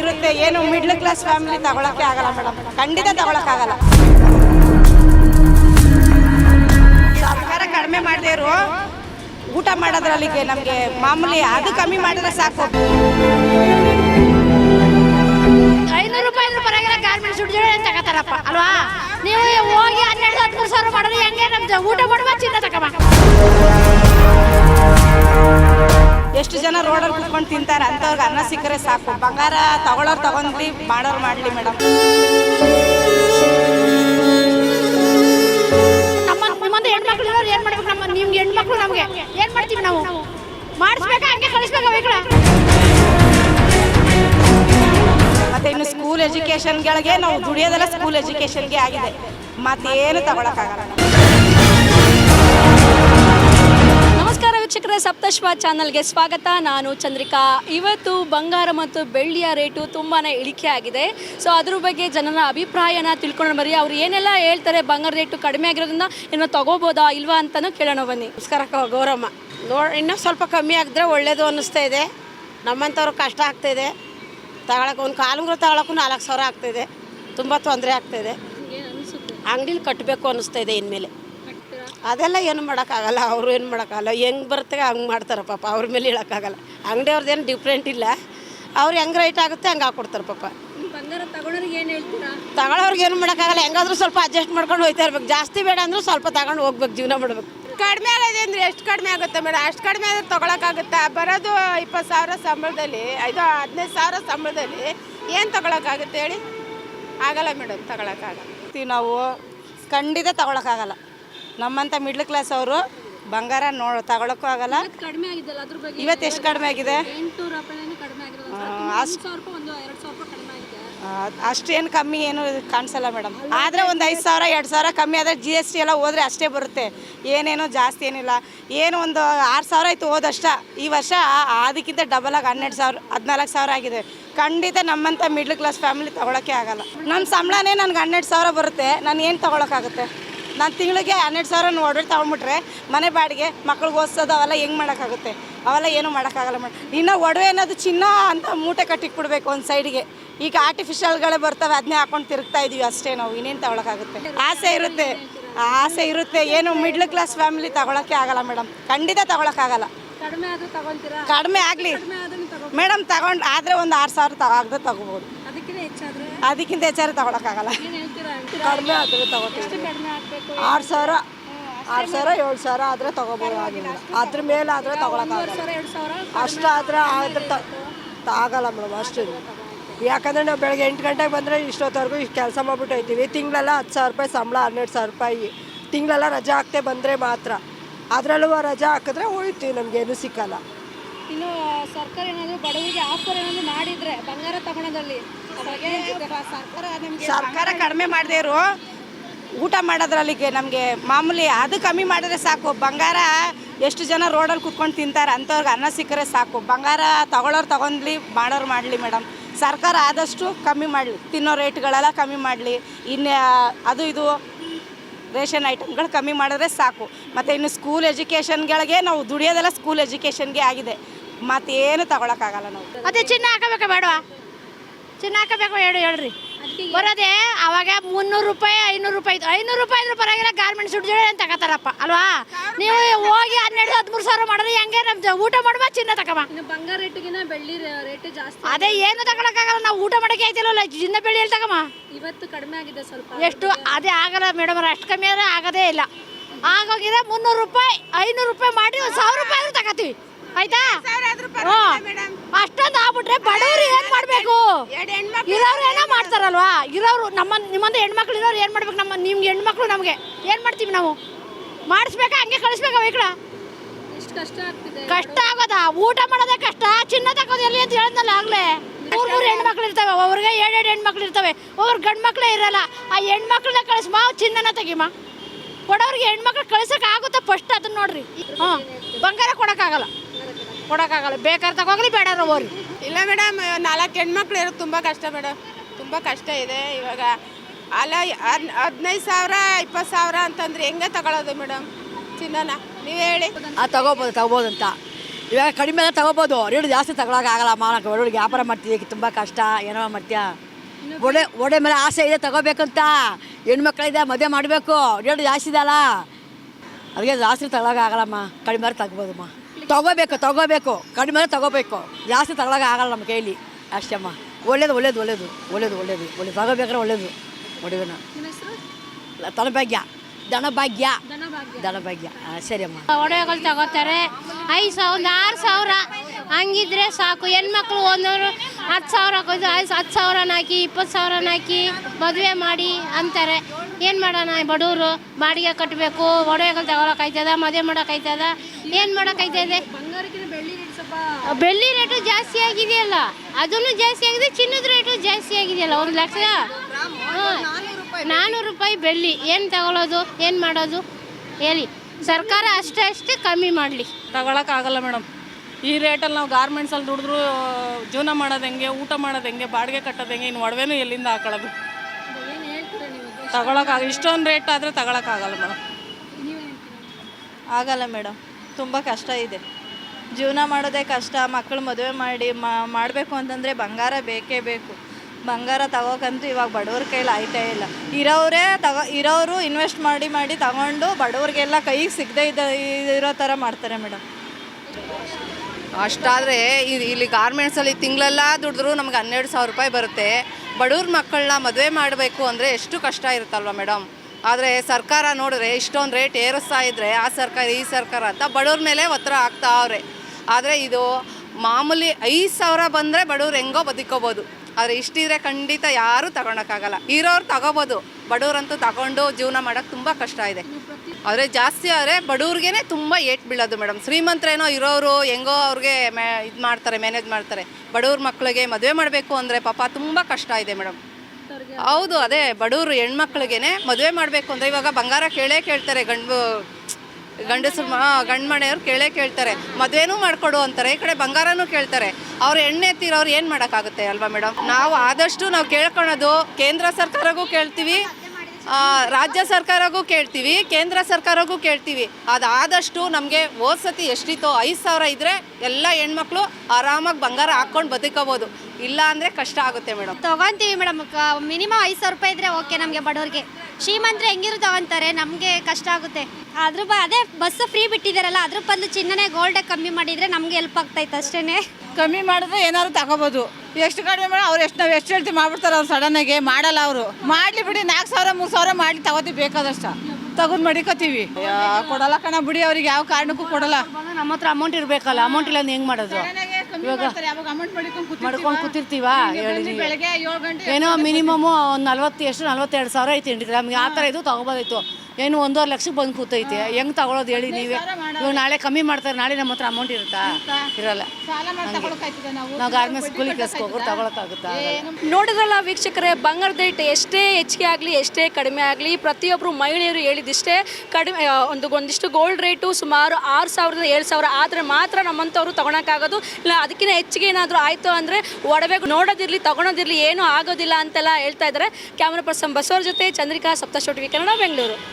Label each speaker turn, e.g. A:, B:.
A: ಇರುತ್ತೆ, ಏನು middle class family ತಗೊಳಕ್ಕೆ ಆಗಲ್ಲ ಮೇಡಮ್ ಖಂಡಿತ ತಗೊಳಕ್ಕಾಗಲ್ಲ ಸರ್ಕಾರ ಕಡಿಮೆ ಮಾಡಿದೇರು ಊಟ ಮಾಡೋದ್ರಲ್ಲಿಗೆ ನಮಗೆ ಮಾಮೂಲಿ ಅದು ಕಮ್ಮಿ ಮಾಡಿದ್ರೆ ಸಾಕು.
B: ಐನೂರು ರೂಪಾಯಿ ಪರವಾಗಿಲ್ಲ ಗಾರ್ಮೆಂಟ್ ದುಡ್ಡು ಅಂತ ತಗೋತಾರಪ್ಪ. ಅಲ್ವಾ? ನೀವು ಹೋಗಿ ಹನ್ನೆರಡು ಹದಿಮೂರು ಸಾವಿರ ಮಾಡಿದ್ರೆ ಹೆಂಗೆ? ನಮ್ದು ಊಟ ಮಾಡುವ ಚಿನ್ನ ತಗಮ್ಮ
A: ಎಷ್ಟು ಜನ ರೋಡಲ್ಲಿ ಕುತ್ಕೊಂಡು ತಿಂತಾರೆ ಅಂಥವ್ರಿಗೆ ಅನ್ನ ಸಿಕ್ಕರೆ ಸಾಕು. ಬಂಗಾರ ತಗೊಳ್ಳೋರು ತಗೊಂಡ್ಲಿ ಮಾಡೋರು ಮಾಡಲಿ ಮೇಡಮ್.
B: ನಮ್ಮ ಹೆಣ್ಮಕ್ಳು ಇರೋರು ಏನು ಮಾಡ್ಬೇಕು ನಮ್ಮ ನಿಮ್ಗೆ ಹೆಣ್ಮಕ್ಳು ನಮಗೆ. ಏನು ಮಾಡ್ತೀವಿ ನಾವು? ಮಾಡಿಸ್ಬೇಕಾ? ಹಂಗೆ ಕಳಿಸ್ಬೇಕಾ
A: ಮತ್ತೆ ಇನ್ನು ಸ್ಕೂಲ್ ಎಜುಕೇಶನ್ಗಳಿಗೆ ನಾವು ದುಡಿಯೋದೆಲ್ಲ ಸ್ಕೂಲ್ ಎಜುಕೇಶನ್ಗೆ ಆಗಿದೆ. ಮತ್ತೇನು ತಗೊಳಕ್ಕಾಗಲ್ಲ.
C: ನಮಸ್ಕಾರ ವೀಕ್ಷಕರೇ ಸಪ್ತಶ್ವ ಚಾನಲ್ಗೆ ಸ್ವಾಗತ. ನಾನು ಚಂದ್ರಿಕಾ. ಇವತ್ತು ಬಂಗಾರ ಮತ್ತು ಬೆಳ್ಳಿಯ ರೇಟು ತುಂಬಾ ಇಳಿಕೆ ಆಗಿದೆ. ಸೊ ಅದ್ರ ಬಗ್ಗೆ ಜನರ ಅಭಿಪ್ರಾಯನ ತಿಳ್ಕೊಂಡು ಬರೀ ಅವ್ರು ಏನೆಲ್ಲ ಹೇಳ್ತಾರೆ ಬಂಗಾರ ರೇಟು ಕಡಿಮೆ ಆಗಿರೋದ್ರಿಂದ ಏನೋ ತಗೋಬೋದಾ ಇಲ್ವಾ ಅಂತಲೂ ಕೇಳೋಣ ಬನ್ನಿ.
D: ನಮಸ್ಕಾರ ಗೌರಮ್ಮ. ನೋಡಿ ಇನ್ನೂ ಸ್ವಲ್ಪ ಕಮ್ಮಿ ಆಗಿದ್ರೆ ಒಳ್ಳೇದು ಅನ್ನಿಸ್ತಾ ಇದೆ. ನಮ್ಮಂಥವ್ರು ಕಷ್ಟ ಆಗ್ತಾಯಿದೆ ತಗೊಳಕ್ಕೆ ಒಂದು ಕಾಲುಂಗ್ರು ತಗೊಳಕ್ಕೂ ನಾಲ್ಕು ಸಾವಿರ ಆಗ್ತಾಯಿದೆ ತುಂಬ ತೊಂದರೆ ಆಗ್ತಾಯಿದೆ ಅಂಗಡಿಲಿ ಕಟ್ಟಬೇಕು ಅನ್ನಿಸ್ತಾ ಇದೆ ಇನ್ಮೇಲೆ. ಅದೆಲ್ಲ ಏನು ಮಾಡೋಕ್ಕಾಗಲ್ಲ ಅವರು ಏನು ಮಾಡೋಕ್ಕಾಗಲ್ಲ. ಹೆಂಗೆ ಬರುತ್ತೆ ಹಂಗೆ ಮಾಡ್ತಾರೆ ಪಾಪ ಅವ್ರ ಮೇಲೆ ಹೇಳೋಕ್ಕಾಗಲ್ಲ. ಅಂಗಡಿಯವ್ರದ್ದೇನು ಏನು ಡಿಫ್ರೆಂಟ್ ಇಲ್ಲ. ಅವ್ರು ಹೆಂಗೆ ರೈಟ್ ಆಗುತ್ತೆ ಹಂಗೆ ಹಾಕ್ಕೊಡ್ತಾರೆ ಪಾಪ. ತಗೊಳ್ಳೋರ್ಗೆ ಏನು ಮಾಡೋಕ್ಕಾಗಲ್ಲ. ಹೆಂಗಾದ್ರೂ ಸ್ವಲ್ಪ ಅಡ್ಜಸ್ಟ್ ಮಾಡ್ಕೊಂಡು ಹೋಗ್ತಾ ಇರ್ಬೇಕು. ಜಾಸ್ತಿ ಬೇಡ ಅಂದ್ರೆ ಸ್ವಲ್ಪ ತಗೊಂಡು ಹೋಗ್ಬೇಕು ಜೀವನ ಮಾಡ್ಬೇಕು.
E: ಕಡಿಮೆ ಆಗಿದೆ ಅಂದರೆ ಎಷ್ಟು ಕಡಿಮೆ ಆಗುತ್ತೆ ಮೇಡಮ್ ಅಷ್ಟು ಕಡಿಮೆ ಆದ್ರೆ ತೊಗೊಳಕ್ಕಾಗುತ್ತಾ? ಬರೋದು ಇಪ್ಪತ್ತು ಸಾವಿರ ಸಂಬಳದಲ್ಲಿ ಇದು ಹದಿನೈದು ಸಾವಿರ ಸಂಬಳದಲ್ಲಿ ಏನು ತೊಗೊಳಕ್ಕಾಗುತ್ತೆ ಹೇಳಿ? ಆಗಲ್ಲ ಮೇಡಮ್ ತಗೊಳಕ್ಕಾಗಲ್ಲ.
A: ನಾವು ಖಂಡಿತ ತಗೊಳಕ್ಕಾಗಲ್ಲ. ನಮ್ಮಂಥ ಮಿಡ್ಲ್ ಕ್ಲಾಸ್ ಅವರು ಬಂಗಾರ ನೋ ತಗೊಳಕ್ಕೂ ಆಗಲ್ಲ.
C: ಕಡಿಮೆ ಆಗಿದ್ದಲ್ಲ ಅದ್ರ ಬಗ್ಗೆ
A: ಇವತ್ತು ಎಷ್ಟು ಕಡಿಮೆ ಆಗಿದೆ?
C: ಕಡಿಮೆ ಆಗಿರೋದು.
A: ಅಷ್ಟು
C: ಸಾವಿರ ರೂಪಾಯಿ ಒಂದು ಎರಡು ಸಾವಿರ ರೂಪಾಯಿ ಕಡಿಮೆ ಆಗಿದೆ.
A: ಅಷ್ಟೇನು ಕಮ್ಮಿ ಏನು ಕಾಣಿಸಲ್ಲ ಮೇಡಮ್. ಆದರೆ ಒಂದು ಐದು ಸಾವಿರ ಎರಡು ಸಾವಿರ ಕಮ್ಮಿ ಆದರೆ ಜಿ ಎಸ್ ಟಿ ಎಲ್ಲ ಹೋದರೆ ಅಷ್ಟೇ ಬರುತ್ತೆ. ಏನೇನೋ ಜಾಸ್ತಿ ಏನಿಲ್ಲ. ಏನು ಒಂದು ಆರು ಸಾವಿರ ಆಯಿತು ಹೋದಷ್ಟ. ಈ ವರ್ಷ ಅದಕ್ಕಿಂತ ಡಬಲ್ ಆಗಿ ಹನ್ನೆರಡು ಸಾವಿರ ಹದಿನಾಲ್ಕು ಸಾವಿರ ಆಗಿದೆ. ಖಂಡಿತ ನಮ್ಮಂಥ ಮಿಡ್ಲ್ ಕ್ಲಾಸ್ ಫ್ಯಾಮಿಲಿ ತೊಗೊಳಕ್ಕೆ ಆಗಲ್ಲ. ನನ್ನ ಸಂಬಳನೇ ನನಗೆ ಹನ್ನೆರಡು ಸಾವಿರ ಬರುತ್ತೆ. ನಾನು ಏನು ತೊಗೊಳಕ್ಕಾಗುತ್ತೆ? ನಾನು ತಿಂಗಳಿಗೆ ಹನ್ನೆರಡು ಸಾವಿರ ಒಡವೆ ತೊಗೊಂಡ್ಬಿಟ್ರೆ ಮನೆ ಬಾಡಿಗೆ ಮಕ್ಳಿಗೆ ಓದಿಸೋದು ಅವೆಲ್ಲ ಹೆಂಗೆ ಮಾಡೋಕ್ಕಾಗುತ್ತೆ? ಅವೆಲ್ಲ ಏನೂ ಮಾಡೋಕ್ಕಾಗಲ್ಲ ಮೇಡಮ್ ಇನ್ನು ಒಡವೆ ಅನ್ನೋದು ಚಿನ್ನ ಅಂತ ಮೂಟೆ ಕಟ್ಟಿಕ್ಬಿಡ್ಬೇಕು ಒಂದು ಸೈಡಿಗೆ ಈಗ ಆರ್ಟಿಫಿಷಿಯಲ್ಗಳೇ ಬರ್ತವೆ ಅದನ್ನೇ ಹಾಕೊಂಡು ತಿರುಗ್ತಾ ಇದೀವಿ ಅಷ್ಟೇ ನಾವು. ಇನ್ನೇನು ತಗೊಳಕ್ಕಾಗುತ್ತೆ? ಆಸೆ ಇರುತ್ತೆ. ಆಸೆ ಇರುತ್ತೆ. ಏನು ಮಿಡ್ಲ್ ಕ್ಲಾಸ್ ಫ್ಯಾಮಿಲಿ ತಗೊಳಕ್ಕೆ ಆಗಲ್ಲ ಮೇಡಮ್ ಖಂಡಿತ ತಗೊಳಕ್ಕಾಗಲ್ಲ.
C: ಕಡಿಮೆ
A: ಆಗಲಿ. ಮೇಡಮ್ ತಗೊಂಡು ಆದರೆ ಒಂದು ಆರು ಸಾವಿರ ತಗೋ ತಗೋಬೋದು.
C: ಅದಕ್ಕಿಂತ ಹೆಚ್ಚಾದ್ರೆ?
A: ತಗೊಳಕ್ಕಾಗಲ್ಲ. ಕಡಿಮೆ ಆದರೆ ತಗೋತೀವಿ. ಆರು ಸಾವಿರ ಆರು ಸಾವಿರ ಏಳು ಸಾವಿರ ಆದರೆ ತಗೋಬೋದು ಆಗಿಲ್ಲ ಅದ್ರ ಮೇಲೆ ಆದರೆ ತಗೊಳಕ್ಕಾಗಲ್ಲ ಅಷ್ಟು ಆದರೆ ತ ಆಗಲ್ಲ ಮೇಡಮ್ ಅಷ್ಟು ಯಾಕಂದರೆ ನಾವು ಬೆಳಗ್ಗೆ ಎಂಟು ಗಂಟೆಗೆ ಬಂದರೆ ಇಷ್ಟೊತ್ತವರೆಗೂ ಇಷ್ಟು ಕೆಲಸ ಮಾಡ್ಬಿಟ್ಟು ಹೋಗ್ತೀವಿ ತಿಂಗಳೆಲ್ಲ ಹತ್ತು ಸಾವಿರ ರೂಪಾಯಿ ಸಂಬಳ ಹನ್ನೆರಡು ಸಾವಿರ ರೂಪಾಯಿ. ತಿಂಗಳೆಲ್ಲ ರಜಾ ಹಾಕ್ತೆ ಬಂದರೆ ಮಾತ್ರ. ಅದರಲ್ಲೂ ರಜಾ ಹಾಕಿದ್ರೆ ಹೋಯ್ತೀವಿ ನಮಗೇನು ಸಿಕ್ಕಲ್ಲ.
C: ಇನ್ನು ಸರ್ಕಾರ ಏನಾದರೂ ಬಡವರಿಗೆ ಬಂಗಾರ ತಗೊಳೋದ್ರಲ್ಲಿ ಸರ್ಕಾರ ನಿಮ್ಗೆ
A: ಸರ್ಕಾರ ಕಡಿಮೆ ಮಾಡಿದೇರು ಊಟ ಮಾಡೋದ್ರಲ್ಲಿಗೆ ನಮಗೆ ಮಾಮೂಲಿ ಅದು ಕಮ್ಮಿ ಮಾಡಿದ್ರೆ ಸಾಕು. ಬಂಗಾರ ಎಷ್ಟು ಜನ ರೋಡಲ್ಲಿ ಕುತ್ಕೊಂಡು ತಿಂತಾರೆ ಅಂಥವ್ರಿಗೆ ಅನ್ನ ಸಿಕ್ಕರೆ ಸಾಕು. ಬಂಗಾರ ತಗೊಳ್ಳೋರು ತಗೊಂಡ್ಲಿ ಮಾಡೋರು ಮಾಡಲಿ ಮೇಡಮ್. ಸರ್ಕಾರ ಆದಷ್ಟು ಕಮ್ಮಿ ಮಾಡಲಿ. ತಿನ್ನೋ ರೇಟ್ಗಳೆಲ್ಲ ಕಮ್ಮಿ ಮಾಡಲಿ. ಇನ್ನು ಅದು ಇದು ರೇಷನ್ ಐಟಮ್ಗಳು ಕಮ್ಮಿ ಮಾಡಿದ್ರೆ ಸಾಕು. ಮತ್ತು ಇನ್ನು ಸ್ಕೂಲ್ ಎಜುಕೇಷನ್ಗಳಿಗೆ ನಾವು ದುಡಿಯೋದೆಲ್ಲ ಸ್ಕೂಲ್ ಎಜುಕೇಷನ್ಗೆ ಆಗಿದೆ. ಮತ್ತೇನು ತಗೊಳಕ್ಕಾಗಲ್ಲ ನಾವು.
B: ಅದೇ ಚಿನ್ನ ಹಾಕಬೇಕಾ ಬೇಡವಾ? ಚಿನ್ನ ಹಾಕಬೇಕು ಹೇಳಿ ಹೇಳ್ರಿ. ಬರೋದೇ ಅವಾಗ ಮುನ್ನೂರು ರೂಪಾಯಿ ಐನೂರು ರೂಪಾಯಿ ಇತ್ತು. ಐನೂರು ರೂಪಾಯಿ ಇದ್ರೂ ಪರವಾಗಿಲ್ಲ ಗಾರ್ಮೆಂಟ್ಸ್ ದುಡ್ಡು ಅಂತ ತಗೋತಾರಪ್ಪ ಅಲ್ವಾ? ನೀವು ಹೋಗಿ ಹನ್ನೆರಡು ಹದಿಮೂರು ಸಾವಿರ ಮಾಡಿದ್ರೆ ಹೆಂಗೆ ನಮ್ಮ ಊಟ ಮಾಡುವ ಚಿನ್ನ ತಗಮ್ಮ
C: ಇನ್ನು ಬಂಗಾರ ರೇಟಿಗಿನ ಬೆಳ್ಳಿ ರೇಟ್ ಜಾಸ್ತಿ
B: ಅದೇ ಏನು ತಗೊಳಕ್ಕಾಗಲ್ಲ ನಾವು ಊಟ ಮಾಡಕ್ಕೆ ಆಯ್ತಿಲ್ಲ ಚಿನ್ನ ಬೆಳ್ಳಿ ಎಲ್ಲಿ ತಗಮ್ಮ
C: ಇವತ್ತು ಕಡಿಮೆ ಆಗಿದೆ ಸ್ವಲ್ಪ
B: ಎಷ್ಟು? ಅದೇ ಆಗಲ್ಲ ಮೇಡಮ್ ಅಷ್ಟು ಕಮ್ಮಿ ಆದರೆ ಆಗೋದೇ ಇಲ್ಲ. ಆಗೋಗಿದೆ ಮುನ್ನೂರು ರೂಪಾಯಿ ಐನೂರು ರೂಪಾಯಿ ಮಾಡಿ ಒಂದು ಸಾವಿರ ರೂಪಾಯಿ ಆದ್ರೂ ತಗೋತೀವಿ. ಆಯ್ತಾ. ಅಷ್ಟೊಂದು ಆಗ್ಬಿಟ್ರೆ ಬಡವರು ಏನ್ ಮಾಡ್ಬೇಕು? ಇರೋರು ಏನೋ ಮಾಡ್ತಾರಲ್ವಾ? ಇರೋರು ನಮ್ಮ ನಿಮ್ಮಂದ ಹೆಣ್ಮಕ್ಳು ಇರೋರು ಏನ್ ಮಾಡ್ಬೇಕು? ನಮ್ಮ ನಿಮ್ಗೆ ಹೆಣ್ಮಕ್ಳು ನಮಗೆ. ಏನ್ ಮಾಡ್ತೀವಿ ನಾವು? ಮಾಡಿಸ್ಬೇಕಾ? ಹಂಗೆ ಕಳಿಸ್ಬೇಕಾ
C: ವೈಕಳ ಕಷ್ಟ
B: ಆಗೋದ? ಊಟ ಮಾಡೋದೇ ಕಷ್ಟ? ಚಿನ್ನ ತಗೋದು ಎಲ್ಲಿ ಅಂತ ಹೇಳಿದ್ನಲ್ಲ ಆಗ್ಲೇ? ಮೂರ್ ಮೂರು ಹೆಣ್ಮಕ್ಳು ಇರ್ತವೆ. ಒಬ್ರಿಗೆ ಎರಡೆರಡು ಹೆಣ್ಮಕ್ಳು ಇರ್ತವೆ. ಒಬ್ರು ಗಂಡು ಮಕ್ಕಳೇ ಇರಲ್ಲ. ಆ ಹೆಣ್ಮಕ್ಳನ್ನ ಕಳಿಸ್ಮಾ? ಚಿನ್ನನ ತೆಗಿಮಾ? ಕೊಡೋರಿಗೆ ಹೆಣ್ಮಕ್ಳು ಕಳ್ಸಕ್ ಆಗುತ್ತಾ ಫಸ್ಟ್ ಅದನ್ನ ನೋಡ್ರಿ. ಹಾಂ ಬಂಗಾರ ಕೊಡೋಕ್ಕಾಗಲ್ಲ. ಕೊಡೋಕ್ಕಾಗಲ್ಲ. ಬೇಕಾದ್ರೆ ತಗೋಗ್ಲಿ ಬೇಡ ಹೋಗ್ರಿ.
E: ಇಲ್ಲ ಮೇಡಮ್ ನಾಲ್ಕು ಹೆಣ್ಮಕ್ಳು ಇರೋದು ತುಂಬ ಕಷ್ಟ ಮೇಡಮ್. ತುಂಬ ಕಷ್ಟ ಇದೆ ಇವಾಗ. ಅಲ್ಲ ಹದಿನೈದು ಸಾವಿರ ಇಪ್ಪತ್ತು ಸಾವಿರ ಅಂತಂದ್ರೆ ಹೆಂಗೆ ತಗೊಳ್ಳೋದು ಮೇಡಮ್? ಚಿನ್ನನ? ನೀವು ಹೇಳಿ.
F: ಆ ತಗೋಬೋದು ತಗೋಬೋದು ಅಂತ. ಇವಾಗ ಕಡಿಮೆ ಎಲ್ಲ ತಗೋಬೋದು. ರೇಟ್ ಜಾಸ್ತಿ ತಗೊಳಕ್ಕಾಗಲ್ಲಮ್ಮ ನಾವು ಒಳ್ಳೆ ವ್ಯಾಪಾರ ಮಾಡ್ತೀವಿ ತುಂಬ ಕಷ್ಟ. ಏನೋ ಮಾಡ್ತೀಯ ಒಡೆ ಒಡೆ ಮೇಲೆ ಆಸೆ ಇದೆ ತಗೋಬೇಕಂತ. ಹೆಣ್ಮಕ್ಳಿದೆ ಮದುವೆ ಮಾಡಬೇಕು. ರೇಟ್ ಜಾಸ್ತಿ ಇದೆಯಲ್ಲ ಅದಕ್ಕೆ ಜಾಸ್ತಿ ತಗೊಳಕ್ಕಾಗಲ್ಲಮ್ಮ ಕಡಿಮೆ ತಗೋಬೋದಮ್ಮ. ತಗೋಬೇಕು ತಗೋಬೇಕು. ಕಡಿಮೆ ತಗೋಬೇಕು. ಜಾಸ್ತಿ ತಗೊಳಕ್ಕಾಗಲ್ಲ ನಮ್ಮ ಕೈಲಿ. ಅಷ್ಟಮ್ಮ ಒಳ್ಳೇದು ಒಳ್ಳೇದು ಒಳ್ಳೇದು. ಒಳ್ಳೇದು ಒಳ್ಳೇದು. ಒಳ್ಳೇದು. ತಗೋಬೇಕಾದ್ರೆ ಒಳ್ಳೇದು. ಹುಡುಗನ ತನಭಾಗ್ಯ ಧನಭಾಗ್ಯ ಧನಭಾಗ್ಯ ಸರಿ ಅಮ್ಮ.
G: ಒಡವೆಗಳು ತಗೋತಾರೆ. ಐದು ಸಾವಿರ ಆರು ಸಾವಿರ. ಹಂಗಿದ್ರೆ ಸಾಕು. ಹೆಣ್ಮಕ್ಳು ಒಂದೂರು ಹತ್ತು ಸಾವಿರ ಹಾಕೋದು ಹತ್ತು ಸಾವಿರನ ಹಾಕಿ ಇಪ್ಪತ್ತು ಸಾವಿರನ ಹಾಕಿ ಮದುವೆ ಮಾಡಿ ಅಂತಾರೆ. ಏನು ಮಾಡೋಣ ಬಡವರು ಬಾಡಿಗೆ ಕಟ್ಟಬೇಕು ಒಡವೆಗಳು ತಗೊಳಕಾಯ್ತದ ಮದುವೆ ಮಾಡೋಕ್ಕಾಯ್ತದ? ಏನು ಮಾಡೋಕ್ಕಾಯ್ತದೆ? ಬೆಳ್ಳಿ ರೇಟು ಜಾಸ್ತಿ ಆಗಿದೆಯಲ್ಲ, ಅದನ್ನು ಜಾಸ್ತಿ ಆಗಿದೆ ಚಿನ್ನದ ರೇಟು ಜಾಸ್ತಿ ಆಗಿದೆಯಲ್ಲ, ಒಂದು ಲಕ್ಷ. ನಾನ್ನೂರು ರೂಪಾಯಿ ಬೆಳ್ಳಿ. ಏನು ತಗೊಳ್ಳೋದು ಏನು ಮಾಡೋದು? ಹೇಳಿ. ಸರ್ಕಾರ ಅಷ್ಟೇ ಅಷ್ಟೇ ಕಮ್ಮಿ ಮಾಡಲಿ.
H: ತಗೊಳಕ್ಕಾಗಲ್ಲ ಮೇಡಮ್. ಈ ರೇಟಲ್ಲಿ ನಾವು ಗಾರ್ಮೆಂಟ್ಸಲ್ಲಿ ದುಡಿದ್ರು, ಜೀವನ ಮಾಡೋದು ಹೆಂಗೆ, ಊಟ ಮಾಡೋದು ಹೆಂಗೆ, ಬಾಡಿಗೆ ಕಟ್ಟೋದು ಹೆಂಗೆ, ಇನ್ನು ಒಡವೆನೂ ಎಲ್ಲಿಂದ ಹಾಕೊಳ್ಳೋದು? ತಗೊಳಕ್ಕಾಗ ಇಷ್ಟೊಂದು ರೇಟ್ ಆದರೆ ತಗೊಳಕ್ಕಾಗಲ್ಲ ಮೇಡಮ್
I: ಆಗಲ್ಲ ಮೇಡಮ್ ತುಂಬ ಕಷ್ಟ ಇದೆ. ಜೀವನ ಮಾಡೋದೇ ಕಷ್ಟ ಮಕ್ಕಳು ಮದುವೆ ಮಾಡಿ ಮಾಡಬೇಕು ಅಂತಂದರೆ ಬಂಗಾರ ಬೇಕೇ ಬೇಕು. ಬಂಗಾರ ತಗೋಕಂತೂ ಇವಾಗ ಬಡವ್ರ ಕೈಲಿ ಆಯ್ತಾ ಇಲ್ಲ. ಇರೋರೇ ತಗೋ ಇರೋರು ಇನ್ವೆಸ್ಟ್ ಮಾಡಿ ಮಾಡಿ ತಗೊಂಡು ಬಡವ್ರಿಗೆಲ್ಲ ಕೈಗೆ ಸಿಗದೇ ಇದ್ದ ಇರೋ ಥರ ಮಾಡ್ತಾರೆ ಮೇಡಮ್
J: ಅಷ್ಟಾದರೆ ಇಲ್ಲಿ ಗಾರ್ಮೆಂಟ್ಸಲ್ಲಿ ತಿಂಗಳೆಲ್ಲ ದುಡಿದ್ರು ನಮ್ಗೆ ಹನ್ನೆರಡು ಸಾವಿರ ರೂಪಾಯಿ ಬರುತ್ತೆ. ಬಡವ್ರ ಮಕ್ಕಳನ್ನ ಮದುವೆ ಮಾಡಬೇಕು ಅಂದರೆ ಎಷ್ಟು ಕಷ್ಟ ಇರುತ್ತಲ್ವ ಮೇಡಮ್? ಆದರೆ ಸರ್ಕಾರ ನೋಡಿದ್ರೆ ಇಷ್ಟೊಂದು ರೇಟ್ ಏರಿಸ್ತಾ ಇದ್ದರೆ ಆ ಸರ್ಕಾರ, ಈ ಸರ್ಕಾರ ಅಂತ ಬಡವ್ರ ಮೇಲೆ ಒತ್ತಡ ಆಗ್ತಾ ಅವ್ರೆ. ಆದರೆ ಇದು ಮಾಮೂಲಿ ಐದು ಸಾವಿರ ಬಂದರೆ ಬಡವ್ರು ಹೆಂಗೋ ಬದುಕೋಬೋದು ಆದರೆ ಇಷ್ಟಿದ್ರೆ ಖಂಡಿತ ಯಾರೂ ತಗೊಳಕ್ಕಾಗಲ್ಲ. ಇರೋರು ತಗೋಬೋದು. ಬಡವ್ರಂತೂ ತಗೊಂಡು ಜೀವನ ಮಾಡೋಕ್ಕೆ ತುಂಬ ಕಷ್ಟ ಇದೆ. ಆದರೆ ಜಾಸ್ತಿ ಆದರೆ ಬಡವ್ರಿಗೇ ತುಂಬ ಏಟ್ ಬೀಳೋದು ಮೇಡಮ್. ಶ್ರೀಮಂತರೇನೋ ಇರೋರು ಹೆಂಗೋ ಅವ್ರಿಗೆ ಮ್ಯಾ ಇದು ಮಾಡ್ತಾರೆ ಮ್ಯಾನೇಜ್ ಮಾಡ್ತಾರೆ. ಬಡವ್ರ ಮಕ್ಕಳಿಗೆ ಮದುವೆ ಮಾಡಬೇಕು ಅಂದರೆ ಪಾಪ ತುಂಬ ಕಷ್ಟ ಇದೆ ಮೇಡಮ್. ಹೌದು ಅದೇ ಬಡವರು ಹೆಣ್ಮಕ್ಳಿಗೇನೆ ಮದುವೆ ಮಾಡಬೇಕು ಅಂದರೆ ಇವಾಗ ಬಂಗಾರ ಕೇಳೇ ಕೇಳ್ತಾರೆ ಗಂಡು ಗಂಡಸರು ಗಂಡು ಮನೆಯವ್ರು ಕೇಳೇ ಕೇಳ್ತಾರೆ. ಮದುವೆನೂ ಮಾಡಿಕೊಡು ಅಂತಾರೆ ಈ ಕಡೆ ಬಂಗಾರನೂ ಕೇಳ್ತಾರೆ. ಅವ್ರು ಹೆಣ್ಣೆ ಎತ್ತಿರೋರು ಏನು ಮಾಡೋಕ್ಕಾಗುತ್ತೆ ಅಲ್ವಾ ಮೇಡಮ್? ನಾವು ಆದಷ್ಟು ನಾವು ಕೇಳ್ಕೊಳೋದು ಕೇಂದ್ರ ಸರ್ಕಾರಗೂ ಕೇಳ್ತೀವಿ ರಾಜ್ಯ ಸರ್ಕಾರಗೂ ಕೇಳ್ತೀವಿ, ಕೇಂದ್ರ ಸರ್ಕಾರಗೂ ಕೇಳ್ತೀವಿ. ಅದಾದಷ್ಟು ನಮಗೆ ಹೋದ ಸತಿ ಎಷ್ಟಿತ್ತೋ, ಐದು ಸಾವಿರ ಇದ್ದರೆ ಎಲ್ಲ ಹೆಣ್ಮಕ್ಳು ಆರಾಮಾಗಿ ಬಂಗಾರ ಹಾಕ್ಕೊಂಡು ಬದುಕೋಬೋದು. ಇಲ್ಲ ಅಂದರೆ ಕಷ್ಟ ಆಗುತ್ತೆ ಮೇಡಮ್.
G: ತಗೊಂತೀವಿ ಮೇಡಮ್. ಮಿನಿಮಮ್ ಐದು ಸಾವಿರ ರೂಪಾಯಿ ಇದ್ರೆ ಓಕೆ ನಮಗೆ ಬಡವ್ರಿಗೆ. ಶ್ರೀಮಂತರು ಹೆಂಗಿರು ತಗೊಂತಾರೆ ನಮಗೆ ಕಷ್ಟ ಆಗುತ್ತೆ. ಅದ್ರ ಬ, ಅದೇ ಬಸ್ ಫ್ರೀ ಬಿಟ್ಟಿದ್ದಾರಲ್ಲ ಅದ್ರ ಬದಲು ಚಿನ್ನನೇ ಗೋಲ್ಡ್ ಕಮ್ಮಿ ಮಾಡಿದರೆ ನಮಗೆ ಹೆಲ್ಪ್ ಆಗ್ತೈತೆ ಅಷ್ಟೇ
B: ಕಮ್ಮಿ ಮಾಡಿದ್ರೆ ಏನಾದ್ರು ತಗೋಬೋದು. ಎಷ್ಟು ಕಡಿಮೆ ಮಾಡಿ ಅವ್ರು ಎಷ್ಟು ನಾವು ಎಷ್ಟು ಹೇಳ್ತೀವಿ ಮಾಡ್ಬಿಡ್ತಾರೆ ಅವ್ರು ಸಡನ್ನಾಗಿ ಮಾಡಲ್ಲ ಅವರು. ಮಾಡಲಿ ಬಿಡಿ ನಾಲ್ಕು ಸಾವಿರ ಮೂರು ಸಾವಿರ ಮಾಡಲಿ ತಗೋತೀವಿ ಬೇಕಾದಷ್ಟ. ತಗೊಂಡು ಮಡಿಕೋತೀವಿ. ಕೊಡಲ್ಲ ಕಣ ಬಿಡಿ ಅವ್ರಿಗೆ ಯಾವ ಕಾರಣಕ್ಕೂ ಕೊಡಲ್ಲ.
K: ನಮ್ಮ ಹತ್ರ ಅಮೌಂಟ್ ಇರಬೇಕಲ್ಲ ಅಮೌಂಟ್ ಇಲ್ಲ ಹೆಂಗೆ ಮಾಡೋದು? ಮಾಡ್ಕೊಂಡು ಕೂತಿರ್ತೀವ? ಹೇಳಿ ನೀವು. ಏನೋ ಮಿನಿಮಮ್ ಒಂದು ನಲ್ವತ್ತು ಎಷ್ಟು ನಲ್ವತ್ತೆರಡು ಸಾವಿರ ಐತಿ ಹಿಂಡಿ ನಮ್ಗೆ ಆ ಥರ ಇದು ತೊಗೋಬೋದಾಯ್ತು. ಏನು ಒಂದೂವರೆ ಲಕ್ಷಕ್ಕೆ ಬಂದು ಕೂತೈತೆ. ಹೆಂಗೆ ತಗೊಳೋದು ಹೇಳಿ ನೀವೇ. ಇವಾಗ ನಾಳೆ ಕಮ್ಮಿ ಮಾಡ್ತಾರೆ ನಾಳೆ ನಮ್ಮ ಹತ್ರ ಅಮೌಂಟ್ ಇರುತ್ತಾ? ಇರಲ್ಲ. ನಾವು? ಗಾರ್ಮೆಂಟ್ ಕೂಲಿ ಕೆಲಸಕ್ಕೆ ಹೋಗೋರು ತಗೊಳಕ್ಕಾಗುತ್ತಾ?
C: ನೋಡಿದ್ರಲ್ಲ ವೀಕ್ಷಕರೇ ಬಂಗಾರದ ರೇಟ್ ಎಷ್ಟೇ ಹೆಚ್ಚಿಗೆ ಆಗಲಿ ಎಷ್ಟೇ ಕಡಿಮೆ ಆಗಲಿ ಪ್ರತಿಯೊಬ್ಬರು ಮಹಿಳೆಯರು ಹೇಳಿದಿಷ್ಟೇ ಕಡಿಮೆ ಆ, ಒಂದು ಒಂದಿಷ್ಟು ಗೋಲ್ಡ್ ರೇಟು ಸುಮಾರು ಆರು ಸಾವಿರದ ಏಳು ಸಾವಿರ. ಆದರೆ ಮಾತ್ರ ನಮ್ಮಂಥವ್ರು ತೊಗೊಳಕ್ಕಾಗೋದು ಇಲ್ಲ ಅದಕ್ಕಿಂತ ಹೆಚ್ಚಿಗೆ ಏನಾದರೂ ಆಯಿತು ಅಂದರೆ ಒಡವೆ ನೋಡೋದಿರಲಿ, ತಗೊಳೋದಿರಲಿ, ಏನೂ ಆಗೋದಿಲ್ಲ ಅಂತೆಲ್ಲ ಹೇಳ್ತಾ ಇದ್ದಾರೆ. ಕ್ಯಾಮ್ರಾ ಪರ್ಸನ್ ಬಸವರ ಜೊತೆ ಚಂದ್ರಿಕಾ ಸಪ್ತಶೋಟಿವಿ ಕನ್ನಡ, ಬೆಂಗಳೂರು.